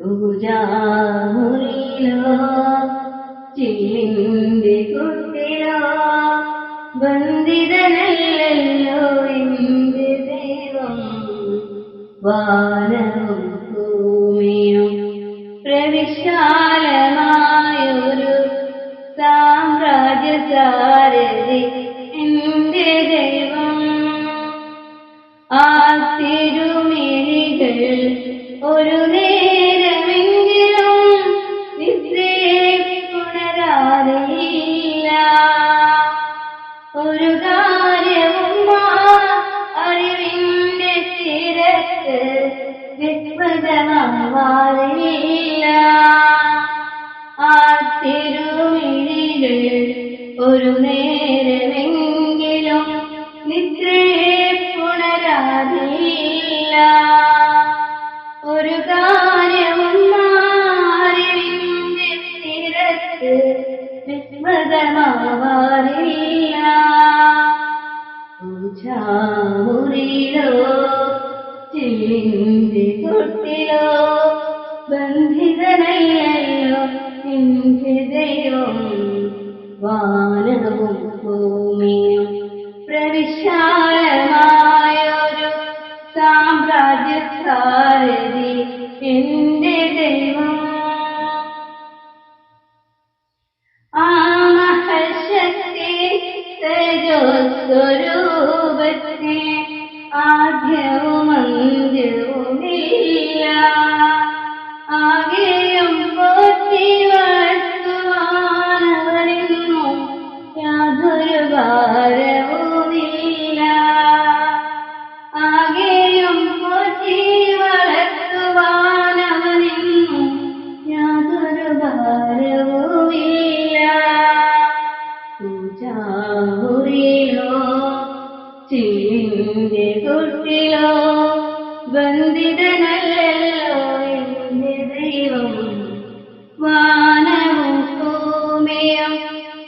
പൂജാമുറിയിലോ ചില്ലിന്റെ കുട്ടിലോ ബന്ധിതനല്ലല്ലോ എന്റെ ദൈവം. വാനവും ഭൂമിയും പ്രവിശാലമായൊരു സാമ്രാജ്യ സാരഥി എന്റെ ദൈവം. ആ തിരുമേനികൾ ഒരു ഒരു തൊട്ടിലോ ബന്ധിതനയ്യോ ദൈവം. വാനവും ഭൂമിയും പ്രവിശാലമായൊരു എന്റെ ദൈവം ആ മഹശക്തി തേജോസ്വരൂപത്തെ സ്വരൂപത്തെ അന്ത്യവുമില്ല പൂജാമുറിയിലോ ചില്ലിന്റെ കുട്ടിലോ ബന്ധിതനല്ലോ എന്റെ ദൈവം. വാനവും ഭൂമിയും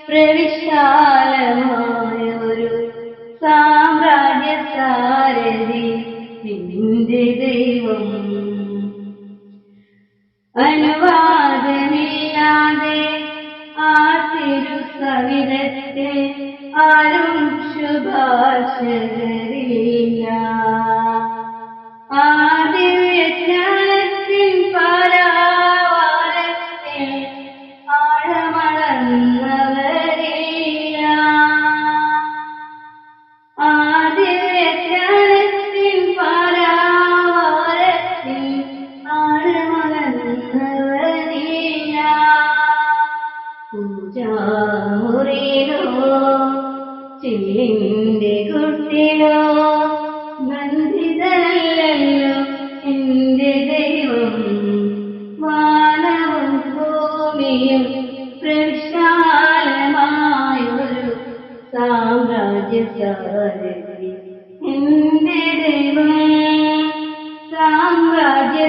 പ്രവിശാലമായൊരു ഒരു സാമ്രാജ്യസാരഥി നിന്റെ ദൈവം. അനുവാദമില്ലാതെ ആ തിരുസവിധത്തെ ആരും ശുഭാശകരില്ല. ചില്ലിന്റെ കുട്ടിയോ ബന്ധിതല്ലോ എന്റെ ദൈവം. വാനവും ഭൂമിയും പ്രശാലമായൊരു സാമ്രാജ്യ എന്റെ ദൈവം. സാമ്രാജ്യ